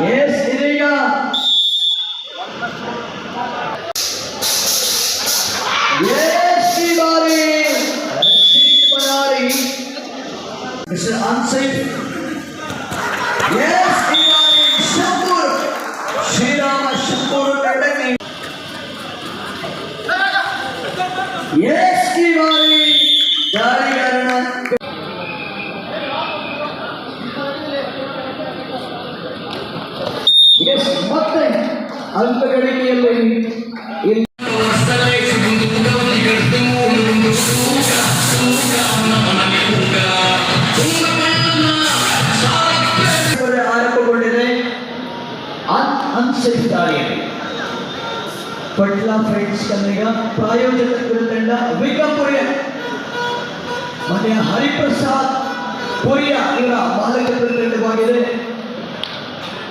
Yes, Hidaya. Yes, Shibari. Mr. ಮತ್ತೆ ಅಲ್ಪ ಗಳಿಕೆಯಲ್ಲಿ ಇಲ್ಲಿ ಆರಂಭಗೊಂಡಿದೆ ಅನ್ಸೆಟ್ ದಾಳಿಯಲ್ಲಿ ಪಟ್ಲಾ ಫ್ರೆಂಡ್ಸ್ ಕನ್ನಡ ಪ್ರಾಯೋಜಕ ತಂಡ ವಿಕಪುರಿಯ ಮನೆಯ ಹರಿಪ್ರಸಾದ್ ಪುರಿಯ ಇವರ ಮಾಲಕ ತಂಡವಾಗಿದೆ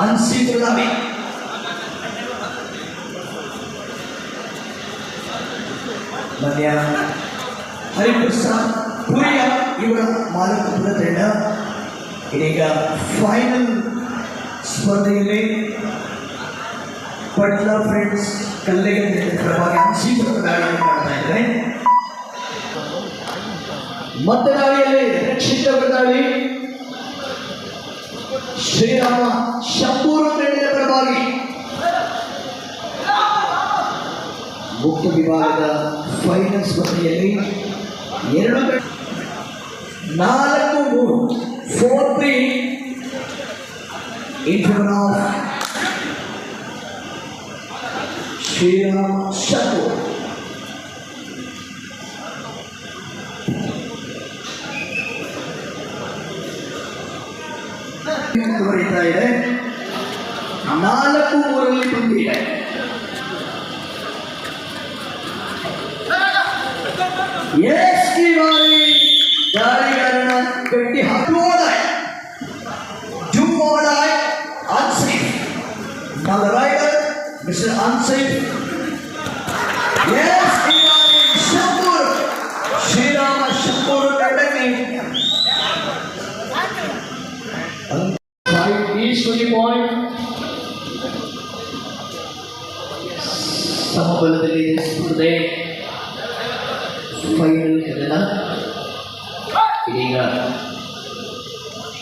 ಅನ್ಸಿ ಪ್ರಧಾನಿ ಮನ್ಯ ಹರಿಪ್ರಸಾದ್ ಪುರಿಯ ಇವರ ಮಾಲಕತ್ವದ ತಂಡ ಇದೀಗ ಫೈನಲ್ ಸ್ಪರ್ಧೆಯಲ್ಲಿ ಪಟ್ಲ ಫ್ರೆಂಡ್ಸ್ ಕಲ್ಲಿಗೆ ಪರವಾಗಿ ಅನ್ಸಿದ್ರ ದಾಳಿಯನ್ನು ಮಾಡ್ತಾ ಇದ್ದಾರೆ ಮತ್ತೆ ದಾಳಿಯಲ್ಲಿ ರಕ್ಷಿತ ದಾಳಿ ಶ್ರೀರಾಮ ಶಂಭೂರು ತಂಡದ ಪರವಾಗಿ ಮುಕ್ತ ವಿಭಾಗದ ಫೈನಲ್ ಸ್ಪರ್ಧೆಯಲ್ಲಿ ಎರಡು ಗಂಟೆ ನಾಲ್ಕು ಮೂರು four three in favour of Sriram Shambhur ಮುಂದುವರಿತಾ ಇದೆ ನಾಲ್ಕು ಮೂರಲ್ಲಿ ಬಂದಿದೆ ಎಸ್ ಈ ಬಾರಿ ದಾಳಿಗಾರನ ಗಟ್ಟಿ ಹಾಕುವುದಾಯ್ ಜುಮ್ಮೋಡಾಯ್ ಅನ್ಸೈಫ್ Now the rider, Mr. Unsafe.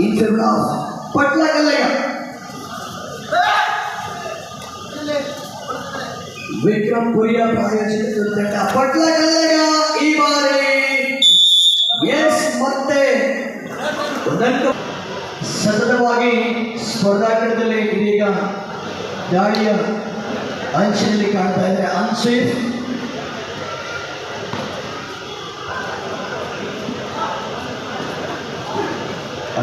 इनसे मिला पटला कर लेगा। विक्रमपुरी पटला कर लेगा बारे यस, मत्ते। तो- सतत स्पर्धा दाड़िया अंशन का अनसेफ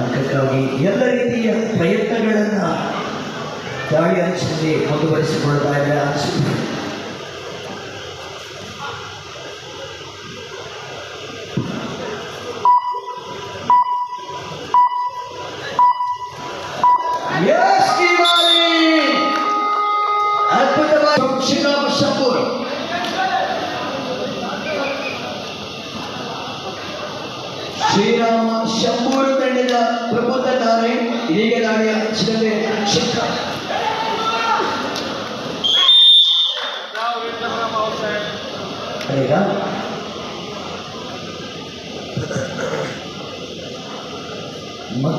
ಅಂಕಕ್ಕಾಗಿ ಎಲ್ಲ ರೀತಿಯ ಪ್ರಯತ್ನಗಳನ್ನು ದಾಳಿ ಅಂಚಿನಲ್ಲಿ ಮುಂದುವರಿಸಿಕೊಳ್ತಾ ಇದ್ದಾರೆ ಅನ್ಸೇಫ್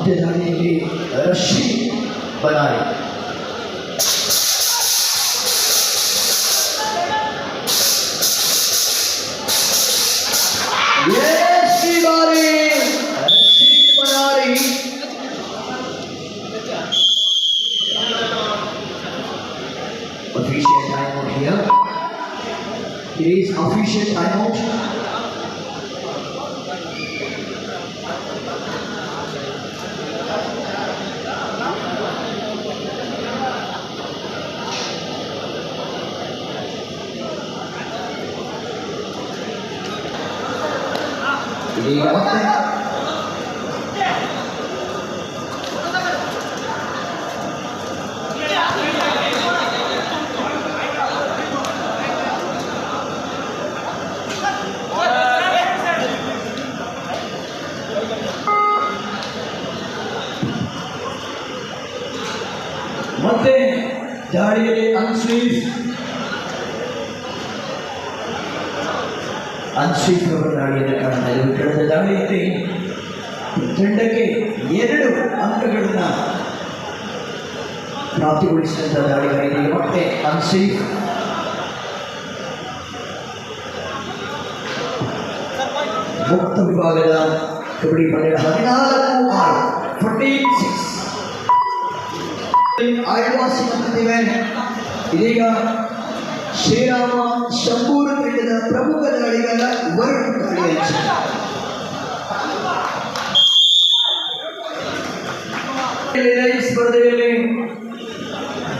মধ্যে দাঁড়িয়ে রশ্মি बनाए ಇದೀಗ ಮತ್ತೆ ಮತ್ತೆ ದಾಳಿಯಲ್ಲಿ ಅನ್ಸ್ವೀಸ್ ಅನ್ಸ್ವೀಸ್ ಅವರ ದಾಳಿಯನ್ನು ಕಾಣ್ತಾ ಇದ್ದೀವಿ ಕಳೆದ ದಾಳಿಯಲ್ಲಿ ತಂಡಕ್ಕೆ ಎರಡು ಅಂಕಗಳನ್ನ ಪ್ರಾಪ್ತಿಗೊಳಿಸಿದಂಥ ದಾಳಿಗಾರರಿಗೆ ಮತ್ತೆ ಅನ್ಸೇಫ್ ಮುಕ್ತ ವಿಭಾಗದ ಕಬಡ್ಡಿ ಪಂದ್ಯ ಹದಿನಾಲ್ಕು ಆರು ಫೋರ್ಟೀನ್ ಸಿಕ್ಸ್ ಆಳ್ವಾಸಿ ಪ್ರತಿಭೆ ಇದೀಗ ಶ್ರೀರಾಮ ಶಂಭೂರು ತಂಡದ ಪ್ರಮುಖ ದಾಳಿಗಾರ ವರುಣ್ ದಾಳಿ ಈ ಸ್ಪರ್ಧೆಯಲ್ಲಿ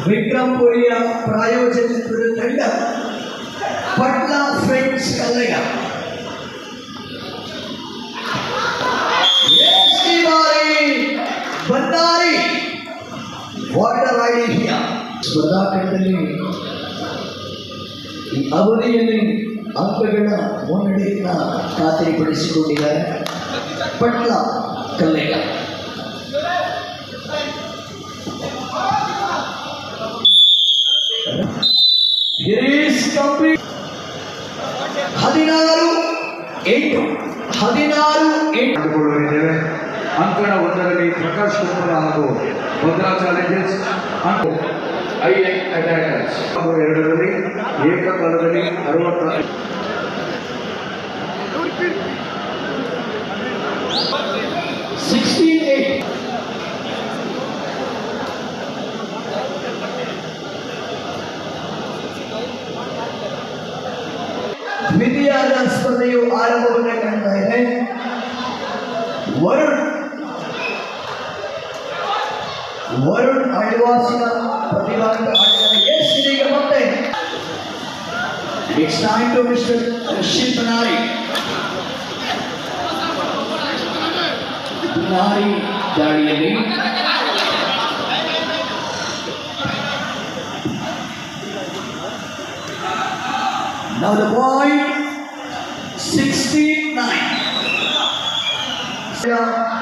ವಿಕ್ರಮ್ ಪುರಿಯ ಪ್ರಾಯೋಜಕತ್ವದ ತಂಡ Patna friends Kallayya Yes, Diwali! Bandari water idea ಸ್ಪರ್ಧಾಕಂಡದಲ್ಲಿ ಈ ಅವಧಿಯಲ್ಲಿ ಅಂಕಗಳ ಮುನ್ನಡೆಯನ್ನು ಖಾತರಿಪಡಿಸಿಕೊಂಡಿದ್ದಾರೆ. ಪಟ್ಲ ಕಲ್ಲೆಗ. ಹದಿನಾರು ಎಂಟು ಹದಿನಾರು ಎಂಟು. ಅಂಕಣ ಒಂದರಲ್ಲಿ ಪ್ರಕಾಶ್ ಕುಮಾರ್ ಹಾಗೂ ಭದ್ರಾ ಚಾಲೆಂಜರ್ಸ್ ಹಾಗೂ ಐ ಅಟ್ಯಾಕರ್ಸ್ ಹಾಗೂ ಎರಡರಲ್ಲಿ ಏಕಕಾಲದಲ್ಲಿ ಅರವತ್ತ ಸಿಕ್ಸ್ಟೀನ್ ಏಟ್ ದ್ವಿತೀಯಾದ ಸ್ಪರ್ಧೆಯು ಆರಂಭವನ್ನು ಕಾಣ್ತಾ ಇದೆ ವರುಣ್ ವರುಣ್ ಅಳ್ವಾಸಿನ ಪ್ರತಿಭಾಂತ ಆಟಗಾರ ಎಸ್ ಇದೀಗ ಮತ್ತೆ it's time to mister Rashid Banari Banari ದಾಳಿಯಲ್ಲಿ Now the point 69.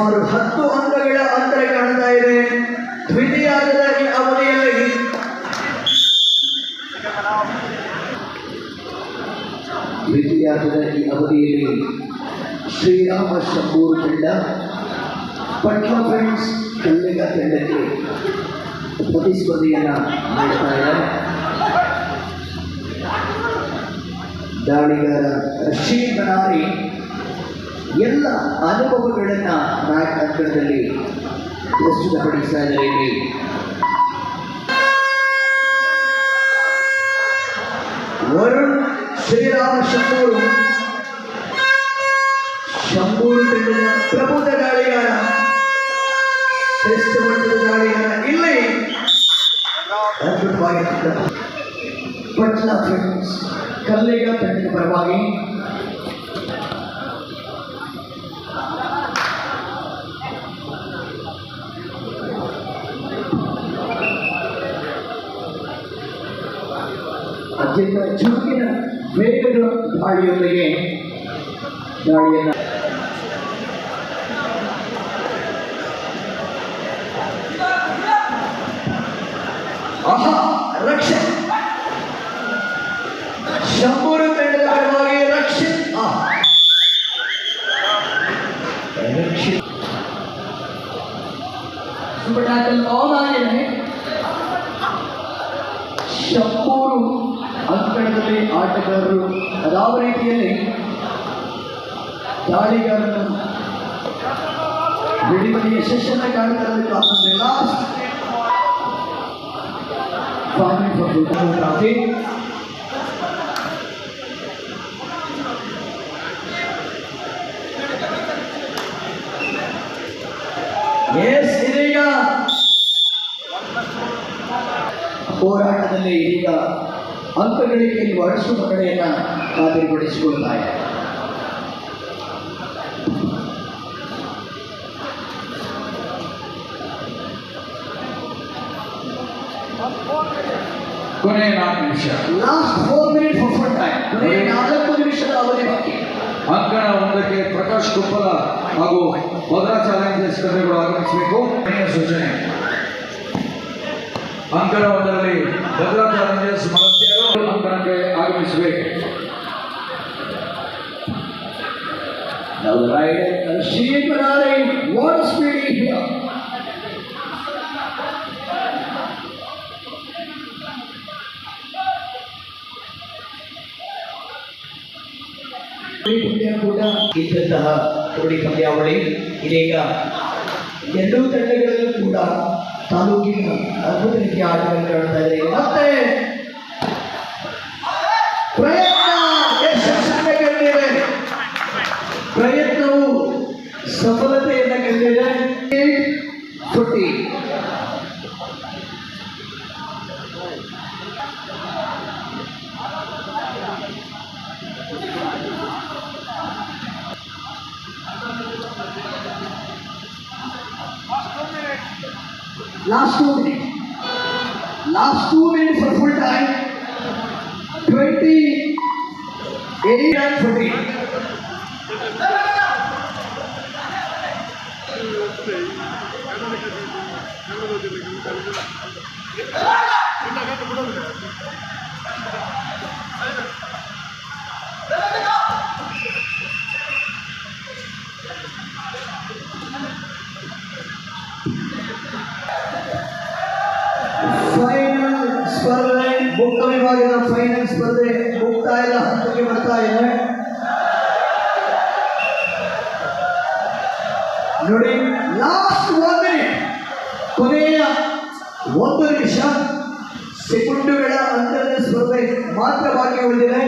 ಸುಮಾರು ಹತ್ತು ಅಂಕಗಳ ಅಂತರ ಕಾಣ್ತಾ ಇದೆ. ದ್ವಿತೀಯಾರ್ಧದ ಈ ಅವಧಿಯಲ್ಲಿ ದ್ವಿತೀಯಾರ್ಧದ ಈ ಅವಧಿಯಲ್ಲಿ ಶ್ರೀರಾಮ ಶಂಭೂರು ತಂಡ. ಪಟ್ಲ ಫ್ರೆಂಡ್ಸ್ ಕಲ್ಲಿಗ ತಂಡಕ್ಕೆ ಪ್ರತಿಸ್ಪರ್ಧೆಯನ್ನು ಮಾಡ್ತಾ ಇದ್ದಾರೆ ದಾಳಿಗಾರ ರಶೀದ್ ಬನಾರಿ ಎಲ್ಲ ಅನುಭವಗಳನ್ನ ನಾಯಕ ಅಂಕಣದಲ್ಲಿ ಪ್ರಸ್ತುತಪಡಿಸ್ತಾ ಇದ್ದಾರೆ ಇಲ್ಲಿ. ವರುಣ್ ಶ್ರೀರಾಮ ಶಂಭೂರು. ಶಂಭೂರು ತಂಡದ ಪ್ರಬುದ್ಧ ದಾಳಿಗಾರ. ಶ್ರೇಷ್ಠ ಮಟ್ಟದ ದಾಳಿಗಾರ ಇಲ್ಲಿ ಅದ್ಭುತವಾಗಿರ್ತಕ್ಕಂಥ ಪಟ್ನಾ ಫ್ರೆಂಡ್ಸ್. ಕಲ್ಲಿಗ ತಂಡದ ಪರವಾಗಿ ಅತ್ಯಂತ ಚುರುಕಿನ ವೇಗದ ದಾಳಿಯೊಂದಿಗೆ ದಾಳಿಯನ್ನು ಆಹಾ, ರಕ್ಷೆ. ಶಂಭೂರು ತಂಡದ ಪರವಾಗಿ ರಕ್ಷಿತ್ ರಕ್ಷಿತ್ ಟ್ಯಾಕಲ್ ಆನ್ ಆಗಿದೆ ಶಂಭೂರು ಅಂಕಣದಲ್ಲಿ ಆಟಗಾರರು ಯಾವ ರೀತಿಯಲ್ಲಿ ದಾಳಿಗಾರನು ಬಿಡಿಬಡಿ ಯಶಸ್ಸನ್ನ ಕಾಣ್ತಾರೆ ಕಾರಣದಲ್ಲಿ ಲಾಸ್ಟ್ ಫೈನಲ್ ಫಾರ್ ಟ್ರಾಫಿ ಎಸ್ ಇದೀಗ ಹೋರಾಟದಲ್ಲಿ ಈಗ ಅಂಕಗಳಿಕೆಯಲ್ಲಿ ಬಹಳಷ್ಟು ಮಕ್ಕಳೆಯನ್ನ ಖಾತರಿಪಡಿಸಿಕೊಳ್ತಾ ಇದೆ ಕೊನೆಯ ನಾಲ್ಕು ನಿಮಿಷ last four minute for time ಕೊನೆಯ ನಾಲ್ಕು ನಿಮಿಷದ ಅವಧಿ ಬಾಕಿ ಅಂಕಣ ಒಂದಕ್ಕೆ ಪ್ರಕಾಶ್ ಕುಪ್ಪಲ ಹಾಗೂ ಭದ್ರಾ ಚಾಲೆಂಜರ್ಸ್ ತಂಡಗಳು ಆಗಮಿಸಬೇಕು ಕೊನೆಯ ಸೂಚನೆ ಅಂಕಣ ಒಂದರಲ್ಲಿ ಭದ್ರಾ ಚಾಲೆಂಜರ್ಸ್ ಮರಸ್ತಿಯರು ಅಂಕಣಕ್ಕೆ ಆಗಮಿಸಬೇಕು. ಕೂಡ ಇದ್ದಂತಹ ಕಬಡ್ಡಿ ಪಂದ್ಯಾವಳಿ, ಇದೀಗ ಎರಡೂ ತಂಡಗಳಲ್ಲೂ ಕೂಡ ತಾಲೂಕಿನ ಅದ್ಭುತ ರೀತಿಯ ಕಾಣ್ತಾ ಇದೆ ಮತ್ತೆ ಪ್ರಯತ್ನ ಯಶಸ್ಸನ್ನ ಪ್ರಯತ್ನವು ಸಫಲತೆಯನ್ನು ಕಂಡಿದೆ. ಫುಟ್ಟಿ Last two minutes. Last two minutes for full time. 20, 8 and 14. Ah! ಸೆಕೆಂಡುಗಳ ಅಂತರದ ಸ್ಪರ್ಧೆ ಮಾತ್ರ ಬಾಕಿ ಉಳಿದಿದೆ